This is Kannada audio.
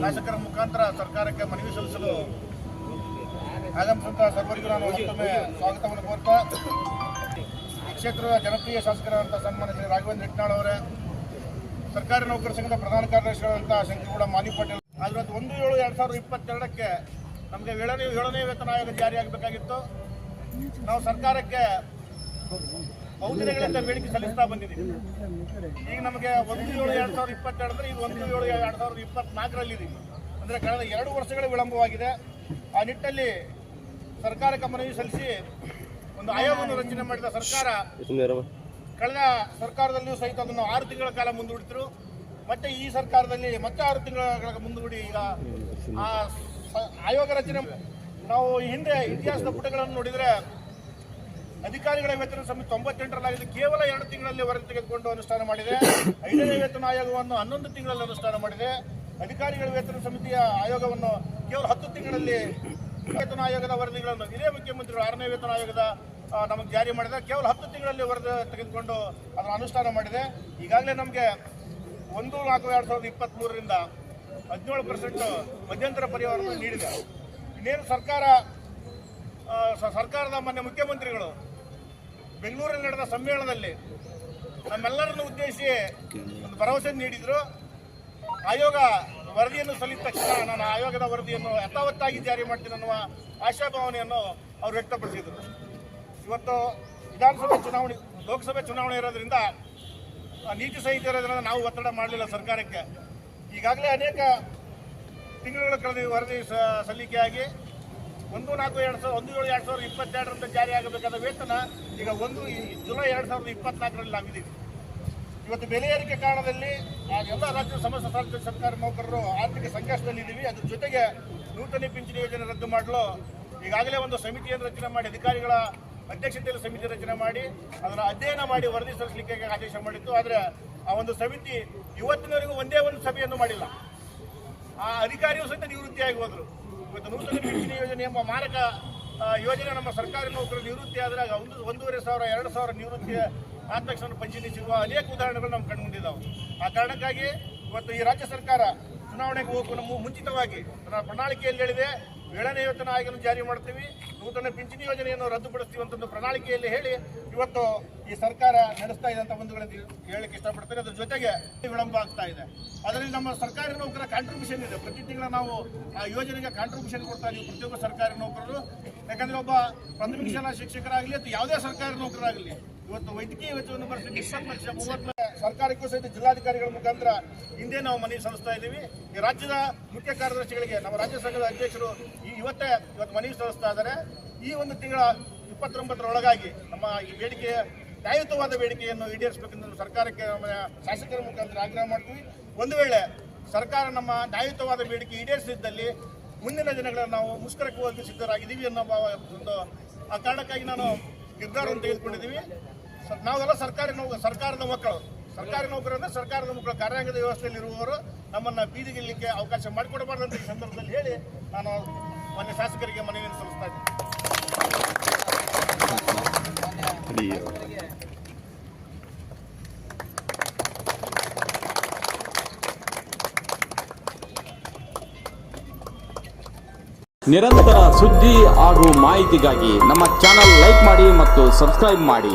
ಶಾಸಕರ ಮುಖಾಂತರ ಸರ್ಕಾರಕ್ಕೆ ಮನವಿ ಸಲ್ಲಿಸಲು ಆಗಮಿಸಿದಂತಹ ಸರ್ವರಿಗೂ ನಾನು ಮತ್ತೊಮ್ಮೆ ಸ್ವಾಗತವನ್ನು ಕೋರ್ತಾ ಈ ಕ್ಷೇತ್ರದ ಜನಪ್ರಿಯ ಶಾಸಕರಾದಂಥ ಸನ್ಮಾನ್ಯ ಶ್ರೀ ರಾಘವೇಂದ್ರ ಹಿಟ್ನಾಳ್ ಅವರೇ ಸರ್ಕಾರಿ ನೌಕರ ಸಂಘದ ಪ್ರಧಾನ ಕಾರ್ಯದರ್ಶಿಗಳಂತ ಶಂಕರಗೌಡ ಮಾನಿ ಪಟೇಲ್. ಆದ್ರೆ ಒಂದು ಏಳು ಎರಡ್ ಸಾವಿರದ ಇಪ್ಪತ್ತೆರಡಕ್ಕೆ ನಮಗೆ ಏಳನೇ ಏಳನೇ ವೇತನ ಆಯೋಗ ಜಾರಿಯಾಗಬೇಕಾಗಿತ್ತು. ನಾವು ಸರ್ಕಾರಕ್ಕೆ ಬಹುದಿನಗಳಿಂದ ಬೇಡಿಕೆ ಸಲ್ಲಿಸ್ತಾ ಬಂದಿದ್ದೀವಿ. ಈಗ ನಮಗೆ ಒಂದು ಏಳು ಎರಡ್ ಸಾವಿರದ ಇಪ್ಪತ್ತೆರಡಂದ್ರೆ ಈಗ ಒಂದು ಏಳು ಎರಡ್ ಸಾವಿರದ ಇಪ್ಪತ್ನಾಲ್ಕರಲ್ಲಿ ಅಂದರೆ ಕಳೆದ ಎರಡು ವರ್ಷಗಳ ವಿಳಂಬವಾಗಿದೆ. ಆ ನಿಟ್ಟಲ್ಲಿ ಸರ್ಕಾರಕ್ಕೆ ಮನವಿ ಸಲ್ಲಿಸಿ ಒಂದು ಆಯೋಗವನ್ನು ರಚನೆ ಮಾಡಿದ ಸರ್ಕಾರ ಕಳೆದ ಸರ್ಕಾರದಲ್ಲಿಯೂ ಸಹಿತ ಅದನ್ನು ಆರು ತಿಂಗಳ ಕಾಲ ಮುಂದೂಡಿದ್ರು. ಮತ್ತೆ ಈ ಸರ್ಕಾರದಲ್ಲಿ ಮತ್ತೆ ಆರು ತಿಂಗಳ ಮುಂದೂಡಿ ಈಗ ಆ ಆಯೋಗ ರಚನೆ ನಾವು ಹಿಂದೆ ಇತಿಹಾಸದ ಪುಟಗಳನ್ನು ನೋಡಿದ್ರೆ ಅಧಿಕಾರಿಗಳ ವೇತನ ಸಮಿತಿ ತೊಂಬತ್ತೆಂಟರಲ್ಲಾಗಿದೆ. ಕೇವಲ ಎರಡು ತಿಂಗಳಲ್ಲಿ ವರದಿ ತೆಗೆದುಕೊಂಡು ಅನುಷ್ಠಾನ ಮಾಡಿದೆ. ಐದನೇ ವೇತನ ಆಯೋಗವನ್ನು ಹನ್ನೊಂದು ತಿಂಗಳಲ್ಲಿ ಅನುಷ್ಠಾನ ಮಾಡಿದೆ. ಅಧಿಕಾರಿಗಳ ವೇತನ ಸಮಿತಿಯ ಆಯೋಗವನ್ನು ಕೇವಲ ಹತ್ತು ತಿಂಗಳಲ್ಲಿ ವೇತನ ಆಯೋಗದ ವರದಿಗಳನ್ನು ಇದೇ ಮುಖ್ಯಮಂತ್ರಿಗಳು ಆರನೇ ವೇತನ ಆಯೋಗದ ನಮಗೆ ಜಾರಿ ಮಾಡಿದೆ ಕೇವಲ ಹತ್ತು ತಿಂಗಳಲ್ಲಿ ವರದಿ ತೆಗೆದುಕೊಂಡು ಅದನ್ನು ಅನುಷ್ಠಾನ ಮಾಡಿದೆ. ಈಗಾಗಲೇ ನಮಗೆ ಒಂದು ನಾಲ್ಕು ಎರಡು ಸಾವಿರದ ಇಪ್ಪತ್ತ್ಮೂರರಿಂದ ಹದಿನೇಳು ಪರ್ಸೆಂಟ್ ಮಧ್ಯಂತರ ಪರಿಹಾರವನ್ನು ನೀಡಿದೆ. ಇನ್ನೇನು ಸರ್ಕಾರ ಸರ್ಕಾರದ ಮಾನ್ಯ ಮುಖ್ಯಮಂತ್ರಿಗಳು ಬೆಂಗಳೂರಲ್ಲಿ ನಡೆದ ಸಮ್ಮೇಳನದಲ್ಲಿ ನಮ್ಮೆಲ್ಲರನ್ನು ಉದ್ದೇಶಿಸಿ ಒಂದು ಭರವಸೆ ನೀಡಿದ್ರು. ಆಯೋಗ ವರದಿಯನ್ನು ಸಲ್ಲಿಸಿದ ತಕ್ಷಣ ನಾನು ಆಯೋಗದ ವರದಿಯನ್ನು ಯಥಾವತ್ತಾಗಿ ಜಾರಿ ಮಾಡ್ತೀನಿ ಅನ್ನುವ ಆಶಾಭಾವನೆಯನ್ನು ಅವರು ವ್ಯಕ್ತಪಡಿಸಿದರು. ಇವತ್ತು ವಿಧಾನಸಭೆ ಚುನಾವಣೆ, ಲೋಕಸಭೆ ಚುನಾವಣೆ ಇರೋದ್ರಿಂದ ನೀತಿ ಸಂಹಿತೆ ಇರೋದ್ರಿಂದ ನಾವು ಒತ್ತಡ ಮಾಡಲಿಲ್ಲ ಸರ್ಕಾರಕ್ಕೆ. ಈಗಾಗಲೇ ಅನೇಕ ತಿಂಗಳುಗಳ ಕಳೆದ ವರದಿ ಸಲ್ಲಿಕೆಯಾಗಿ ಒಂದು ನಾಲ್ಕು ಎರಡು ಸಾವಿರ, ಒಂದು ಏಳು ಎರಡು ಸಾವಿರದ ಇಪ್ಪತ್ತೆರಡರಿಂದ ಜಾರಿ ಆಗಬೇಕಾದ ವೇತನ ಈಗ ಒಂದು ಜುಲೈ ಎರಡು ಸಾವಿರದ ಇಪ್ಪತ್ನಾಲ್ಕರಲ್ಲಿ ನಾವಿದ್ದೀವಿ ಇವತ್ತು ಬೆಲೆ ಏರಿಕೆ ಕಾರಣದಲ್ಲಿ ಎಲ್ಲ ರಾಜ್ಯ ಸಮಸ್ತ ಸಾರ್ವಜನಿಕ ಸರ್ಕಾರಿ ನೌಕರರು ಆರ್ಥಿಕ ಸಂಕಷ್ಟದಲ್ಲಿದ್ದೀವಿ. ಅದ್ರ ಜೊತೆಗೆ ನೂತನ ಪಿಂಚಣಿ ಯೋಜನೆ ರದ್ದು ಮಾಡಲು. ಈಗಾಗಲೇ ಒಂದು ಸಮಿತಿಯನ್ನು ರಚನೆ ಮಾಡಿ, ಅಧಿಕಾರಿಗಳ ಅಧ್ಯಕ್ಷತೆಯಲ್ಲಿ ಸಮಿತಿ ರಚನೆ ಮಾಡಿ, ಅದರ ಅಧ್ಯಯನ ಮಾಡಿ ವರದಿ ಸಲ್ಲಿಸಲಿಕ್ಕೆ ಆದೇಶ ಮಾಡಿತ್ತು. ಆದರೆ ಆ ಒಂದು ಸಮಿತಿ ಇವತ್ತಿನವರೆಗೂ ಒಂದೇ ಒಂದು ಸಭೆಯನ್ನು ಮಾಡಿಲ್ಲ. ಆ ಅಧಿಕಾರಿಯೂ ಸಹಿತ ನಿವೃತ್ತಿಯಾಗಿ ಹೋದ್ರು. ಇವತ್ತು ನೂತನ ಪಿಂಚಣಿ ಯೋಜನೆ ಎಂಬ ಮಾರಕ ಯೋಜನೆ ನಮ್ಮ ಸರ್ಕಾರಿ ನೌಕರರು ನಿವೃತ್ತಿ ಆದಾಗ ಒಂದು, ಒಂದೂವರೆ ಸಾವಿರ, ಎರಡು ಸಾವಿರ ನಿವೃತ್ತಿ ಆದ ತಕ್ಷಣ ಪಿಂಚಣಿ ಸಿಗುವ ಅನೇಕ ಉದಾಹರಣೆಗಳು ನಮ್ಮ ಬಂದಿದ್ದಾವೆ ಆ ಕಾರಣಕ್ಕಾಗಿ ಇವತ್ತು ಈ ರಾಜ್ಯ ಸರ್ಕಾರ ಚುನಾವಣೆಗೆ ಹೋಗುವ ಮುಂಚಿತವಾಗಿ ಪ್ರಣಾಳಿಕೆಯಲ್ಲಿ ಹೇಳಿದೆ, ಏಳನೇ ಯೋಜನಾ ಆಯೋಗವನ್ನು ಜಾರಿ ಮಾಡ್ತೀವಿ. ನೂತನ ಪಿಂಚಣಿ ಯೋಜನೆಯನ್ನು ರದ್ದುಪಡಿಸ್ತೀವಿ ಅಂತ ಒಂದು ಪ್ರಣಾಳಿಕೆಯಲ್ಲಿ ಹೇಳಿ ಇವತ್ತು ಈ ಸರ್ಕಾರ ನಡೆಸ್ತಾ ಇದೆ ಅಂತ ಬಂಧುಗಳಲ್ಲಿ ಹೇಳಕ್ಕೆ ಇಷ್ಟಪಡ್ತೇನೆ. ಅದ್ರ ಜೊತೆಗೆ ವಿಳಂಬ ಆಗ್ತಾ ಇದೆ. ಅದರಲ್ಲಿ ನಮ್ಮ ಸರ್ಕಾರಿ ನೌಕರ ಕಾಂಟ್ರಿಬ್ಯೂಷನ್ ಇದೆ. ಪ್ರತಿ ತಿಂಗಳ ನಾವು ಆ ಯೋಜನೆಗೆ ಕಾಂಟ್ರಿಬ್ಯೂಷನ್ ಕೊಡ್ತಾ ಇದೀವಿ. ಪ್ರತಿಯೊಬ್ಬ ಸರ್ಕಾರಿ ನೌಕರರು. ಯಾಕಂದ್ರೆ ಒಬ್ಬ ಪ್ರಾಥಮಿಕ ಶಾಲಾ ಶಿಕ್ಷಕರಾಗಲಿ ಅಥವಾ ಯಾವುದೇ ಸರ್ಕಾರಿ ನೌಕರರಾಗಲಿ ಇವತ್ತು ವೈದ್ಯಕೀಯ ವೆಚ್ಚವನ್ನು ಭರಿಸಲಿಕ್ಕೆ ಇಪ್ಪತ್ತು ಲಕ್ಷ, ಮೂವತ್ತು ಸರ್ಕಾರಕ್ಕೂ ಸಹಿತ ಜಿಲ್ಲಾಧಿಕಾರಿಗಳ ಮುಖಾಂತರ ಹಿಂದೆ ನಾವು ಮನವಿ ಸಲ್ಲಿಸ್ತಾ ಇದ್ದೀವಿ. ಈ ರಾಜ್ಯದ ಮುಖ್ಯ ಕಾರ್ಯದರ್ಶಿಗಳಿಗೆ, ನಮ್ಮ ರಾಜ್ಯ ಸಂಘದ ಅಧ್ಯಕ್ಷರು ಈ ಇವತ್ತೇ ಇವತ್ತು ಮನವಿ ಸಲ್ಲಿಸ್ತಾ ಇದ್ದಾರೆ. ಈ ಒಂದು ತಿಂಗಳ ಇಪ್ಪತ್ತೊಂಬತ್ತರೊಳಗಾಗಿ ನಮ್ಮ ಈ ಬೇಡಿಕೆಯ ನ್ಯಾಯುತವಾದ ಬೇಡಿಕೆಯನ್ನು ಈಡೇರಿಸಬೇಕೆಂದು ಸರ್ಕಾರಕ್ಕೆ ನಮ್ಮ ಶಾಸಕರ ಮುಖಾಂತರ ಆಗ್ರಹ ಮಾಡ್ತೀವಿ. ಒಂದು ವೇಳೆ ಸರ್ಕಾರ ನಮ್ಮ ನ್ಯಾಯುತವಾದ ಬೇಡಿಕೆ ಈಡೇರಿಸಿದ್ದಲ್ಲಿ ಮುಂದಿನ ದಿನಗಳಲ್ಲಿ ನಾವು ಮುಷ್ಕರಕ್ಕೆ ಹೋಗಿ ಸಿದ್ಧರಾಗಿದ್ದೀವಿ ಅನ್ನೋ ಒಂದು ಆ ಕಾರಣಕ್ಕಾಗಿ ನಾನು ನಿರ್ಧಾರವನ್ನು ತೆಗೆದುಕೊಂಡಿದ್ದೀವಿ. ನಾವೆಲ್ಲ ಸರ್ಕಾರಿ ನೌಕರ ಸರ್ಕಾರದ ಮಕ್ಕಳು. ಸರ್ಕಾರಿ ನೌಕರ ಅಂದ್ರೆ ಸರ್ಕಾರದ ಮಕ್ಕಳು. ಕಾರ್ಯಾಂಗದ ವ್ಯವಸ್ಥೆಯಲ್ಲಿ ಇರುವವರು ನಮ್ಮನ್ನ ಬೀದಿಗಿಲ್ಲಕ್ಕೆ ಅವಕಾಶ ಮಾಡಿಕೊಡಬಾರ್ದು ಅಂತ ಈ ಸಂದರ್ಭದಲ್ಲಿ ಹೇಳಿ ನಾನು ಮಾನ್ಯ ಶಾಸಕರಿಗೆ ಮನವಿಯನ್ನು ಸಲ್ಲಿಸ್ತಾ ಇದ್ದೀನಿ. ನಿರಂತರ ಸುದ್ದಿ ಹಾಗೂ ಮಾಹಿತಿಗಾಗಿ ನಮ್ಮ ಚಾನಲ್ ಲೈಕ್ ಮಾಡಿ ಮತ್ತು ಸಬ್ಸ್ಕ್ರೈಬ್ ಮಾಡಿ.